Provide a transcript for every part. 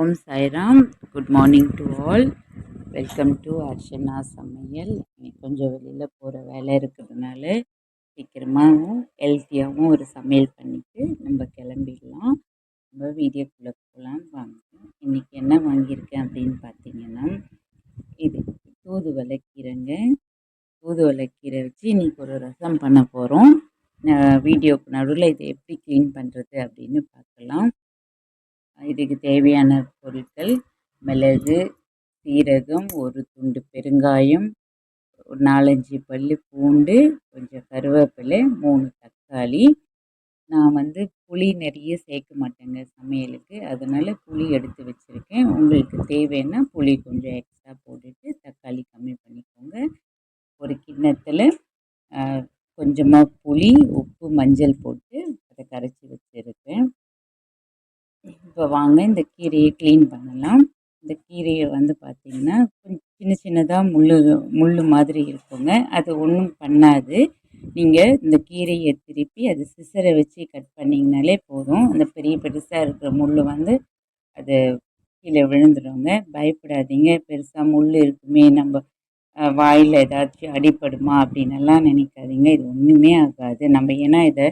Om Sairam. Good morning to all welcome to Archana சமையல். இன்னைக்கு கொஞ்சம் வெளியில் போகிற வேலை இருக்கிறதுனால சீக்கிரமாகவும் ஹெல்த்தியாகவும் ஒரு சமையல் பண்ணிவிட்டு நம்ம கிளம்பிடலாம். நம்ம வீடியோக்குள்ளே போகலாம் வாங்க. இன்றைக்கி என்ன வாங்கியிருக்கேன் அப்படின்னு பார்த்தீங்கன்னா இது தூதுவளை கீரைங்க. தூதுவளை கீரை வச்சு இன்றைக்கி ஒரு ரசம் பண்ண போகிறோம் வீடியோக்கு நடுவில் இதை எப்படி க்ளீன் பண்ணுறது அப்படின்னு பார்க்கலாம். இதுக்கு தேவையான பொருட்கள் மிளகு சீரகம் ஒரு துண்டு பெருங்காயம் ஒரு நாலஞ்சு பல் பூண்டு கொஞ்சம் கருவேப்பிலை மூணு தக்காளி. நான் வந்து புளி நிறைய சேர்க்க மாட்டேங்க சமையலுக்கு. அதனால் புளி எடுத்து வச்சுருக்கேன். உங்களுக்கு தேவைன்னா புளி கொஞ்சம் எக்ஸ்ட்ரா போட்டுட்டு தக்காளி கம்மி பண்ணிக்கோங்க. ஒரு கிண்ணத்தில் கொஞ்சமாக புளி உப்பு மஞ்சள் போட்டு அதை கரைச்சி வச்சுருக்கேன் இப்போ வாங்க இந்த கீரையை க்ளீன் பண்ணலாம். இந்த கீரையை வந்து பார்த்திங்கன்னா கொஞ்சம் சின்ன சின்னதாக முள் முள் மாதிரி இருக்குங்க. அது ஒன்றும் பண்ணாது. நீங்கள் இந்த கீரையை திருப்பி அது சிசரை வச்சு கட் பண்ணிங்கனாலே போதும். அந்த பெரிய பெருசாக இருக்கிற முள் வந்து அது கீழே விழுந்துடுங்க பயப்படாதீங்க. பெருசாக முள் இருக்குமே நம்ம வாயில் ஏதாச்சும் அடிப்படுமா அப்படின்னெல்லாம் நினைக்காதீங்க. இது ஒன்றுமே ஆகாது. நம்ம ஏன்னா இதை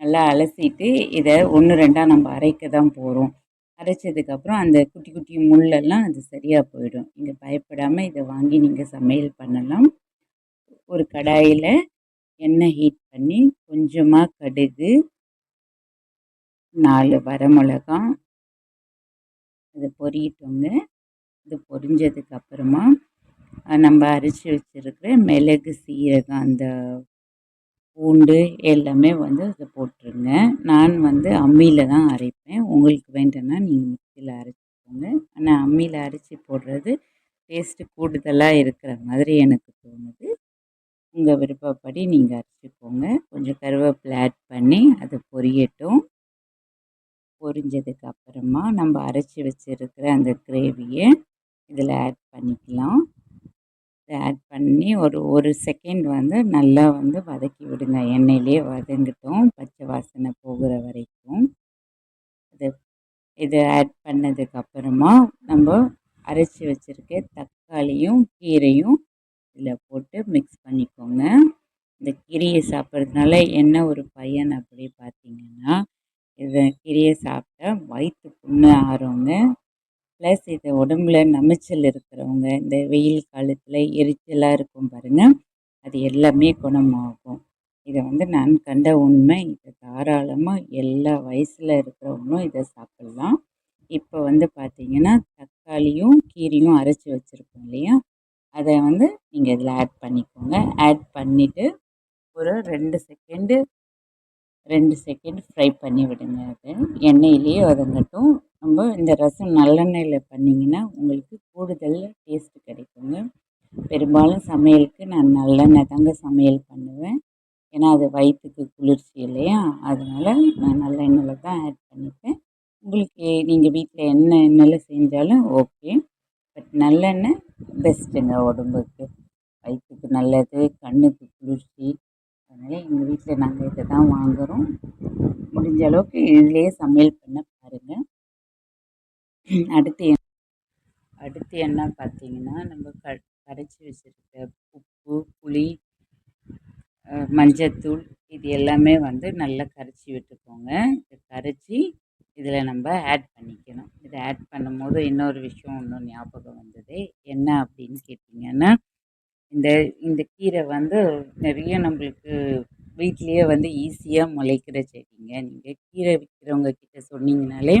நல்லா அலசிட்டு இதை ஒன்று ரெண்டாக நம்ம அரைக்க தான் போகிறோம் அரைச்சதுக்கப்புறம் அந்த குட்டி குட்டி முள்ளெல்லாம் அது சரியாக போயிடும். நீங்கள் பயப்படாமல் இதை வாங்கி நீங்கள் சமையல் பண்ணலாம். ஒரு கடாயில் எண்ணெய் ஹீட் பண்ணி கொஞ்சமாக கடுகு நாலு வரமிளகா அது பொரியட்டோங்க. இது பொரிஞ்சதுக்கப்புறமா நம்ம அரைச்சி வச்சுருக்கிற மிளகு சீரகம் அந்த பூண்டு எல்லாமே வந்து அதை போட்டுருங்க. நான் வந்து அம்மியில் தான் அரைப்பேன். உங்களுக்கு வேண்டும்னா நீங்கள் மிக்சியில் அரைச்சிக்கோங்க. ஆனால் அம்மியில் அரைச்சி போடுறது டேஸ்ட்டு கூடுதலாக இருக்கிற மாதிரி எனக்கு தோணுது. உங்கள் விருப்பப்படி நீங்கள் அரைச்சிக்கோங்க. கொஞ்சம் கருவேப்பிலை ஆட் பண்ணி அதை பொரியட்டும். பொரிஞ்சதுக்கு அப்புறமா நம்ம அரைச்சி வச்சுருக்கிற அந்த கிரேவியை இதில் ஆட் பண்ணிக்கலாம். ஆட் பண்ணி ஒரு ஒரு செகண்ட் வந்து நல்லா வந்து வதக்கி விடுங்க. எண்ணெயிலே வதங்கிட்டோம். பச்சை வாசனை போகிற வரைக்கும். இது இதை ஆட் பண்ணதுக்கப்புறமா நம்ம அரைச்சி வச்சுருக்க தக்காளியும் கீரையும் இதில் போட்டு மிக்ஸ் பண்ணிக்கோங்க. இந்த கீரையை சாப்பிட்றதுனால என்ன ஒரு பயன் அப்படி பார்த்தீங்கன்னா இதை கீரையை சாப்பிட்டா வயிற்று புண்ணு ஆறுங்க. ப்ளஸ் இது உடம்புல நமைச்சல் இருக்கிறவங்க இந்த வெயில் காலத்தில் எரிச்சலாக இருக்கும் பாருங்கள் அது எல்லாமே குணமாகும். இதை வந்து நான் கண்ட உண்மை இதை தாராளமாக எல்லா வயசில் இருக்கிறவங்களும் இதை சாப்பிட்லாம். இப்போ வந்து பார்த்திங்கன்னா தக்காளியும் கீரையும் அரைச்சி வச்சுருக்கோம் இல்லையா? அதை வந்து நீங்கள் இதில் ஆட் பண்ணிக்கோங்க. ஆட் பண்ணிவிட்டு ஒரு ரெண்டு செகண்டு ரெண்டு செகண்ட் ஃப்ரை பண்ணி விடுங்க அது. எண்ணெயிலேயே வதங்கட்டும். நம்ம இந்த ரசம் நல்லெண்ணெயில் பண்ணிங்கன்னா உங்களுக்கு கூடுதல் டேஸ்ட்டு கிடைக்குங்க. பெரும்பாலும் சமையலுக்கு நான் நல்லெண்ணெய் தாங்க சமையல் பண்ணுவேன். ஏன்னா அது வயிற்றுக்கு குளிர்ச்சி இல்லையா? அதனால் நான் நல்லெண்ணெயில் தான் ஆட் பண்ணிப்பேன். உங்களுக்கு நீங்கள் வீட்டில் என்ன எண்ணெயில் செஞ்சாலும் ஓகே பட் நல்லெண்ணெய் பெஸ்ட்டுங்க உடம்புக்கு. வயிற்றுக்கு நல்லது கண்ணுக்கு குளிர்ச்சி அதனால் எங்கள் வீட்டில் நாங்கள் இதை தான் வாங்குகிறோம் முடிஞ்ச அளவுக்கு இதுலேயே சமையல் பண்ண பாருங்கள் அடுத்து அடுத்து என்ன பார்த்தீங்கன்னா நம்ம க கரைச்சி வச்சுருக்க உப்பு புளி மஞ்சத்தூள் இது எல்லாமே வந்து நல்லா கரைச்சி விட்டுக்கோங்க. இதை கரைச்சி இதில் நம்ம ஆட் பண்ணிக்கணும். இதை ஆட் பண்ணும்போது இன்னொரு விஷயம் இன்னும் ஞாபகம் வந்தது. என்ன அப்படின்னு கேட்டிங்கன்னா இந்த இந்த கீரை வந்து நிறைய நம்மளுக்கு வீட்லேயே வந்து ஈஸியாக முளைக்கிற செடிங்க. நீங்கள் கீரை விற்கிறவங்க கிட்ட சொன்னீங்கனாலே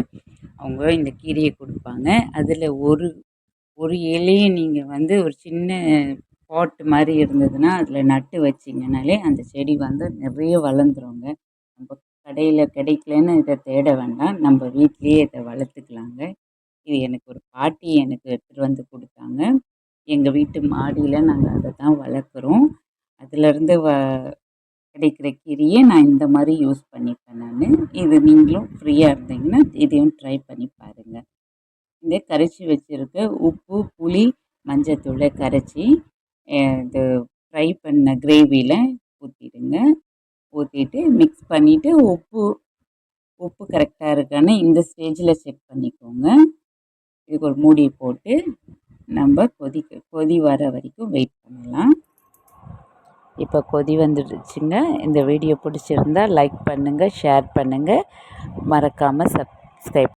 அவங்க இந்த கீரையை கொடுப்பாங்க. அதில் ஒரு ஒரு இலையை நீங்கள் வந்து ஒரு சின்ன பாட்டு மாதிரி இருந்ததுன்னா அதில் நட்டு வச்சிங்கனாலே அந்த செடி வந்து நிறைய வளர்ந்துருங்க. நம்ம கடையில் கிடைக்கலன்னு இதை தேட வேண்டாம். நம்ம வீட்லேயே இதை வளர்த்துக்கலாங்க. இது எனக்கு ஒரு பாட்டி எனக்கு எடுத்துகிட்டு வந்து கொடுத்தாங்க. எங்கள் வீட்டு மாடியில் நாங்கள் அதை தான் வளர்க்குறோம். அதுலேருந்து வ கிடைக்கிற கீரையை நான் இந்த மாதிரி யூஸ் பண்ணிப்பேன் நான். இது நீங்களும் ஃப்ரீயாக இருந்தீங்கன்னா இதையும் ட்ரை பண்ணி பாருங்கள் இந்த கரைச்சி வச்சுருக்க உப்பு புளி மஞ்சத்தூளை கரைச்சி இது ஃப்ரை பண்ண கிரேவியில் ஊற்றிடுங்க ஊற்றிட்டு மிக்ஸ் பண்ணிவிட்டு உப்பு உப்பு கரெக்டாக இருக்கான்னு இந்த ஸ்டேஜில் செக் பண்ணிக்கோங்க. இதுக்கு ஒரு மூடி போட்டு நம்ம கொதிக்க கொதி வர வரைக்கும் வெயிட் பண்ணலாம். இப்போ கொதி வந்துடுச்சுங்க. இந்த வீடியோ பிடிச்சிருந்தா லைக் பண்ணுங்கள் ஷேர் பண்ணுங்கள் மறக்காமல் சப்ஸ்கிரைப்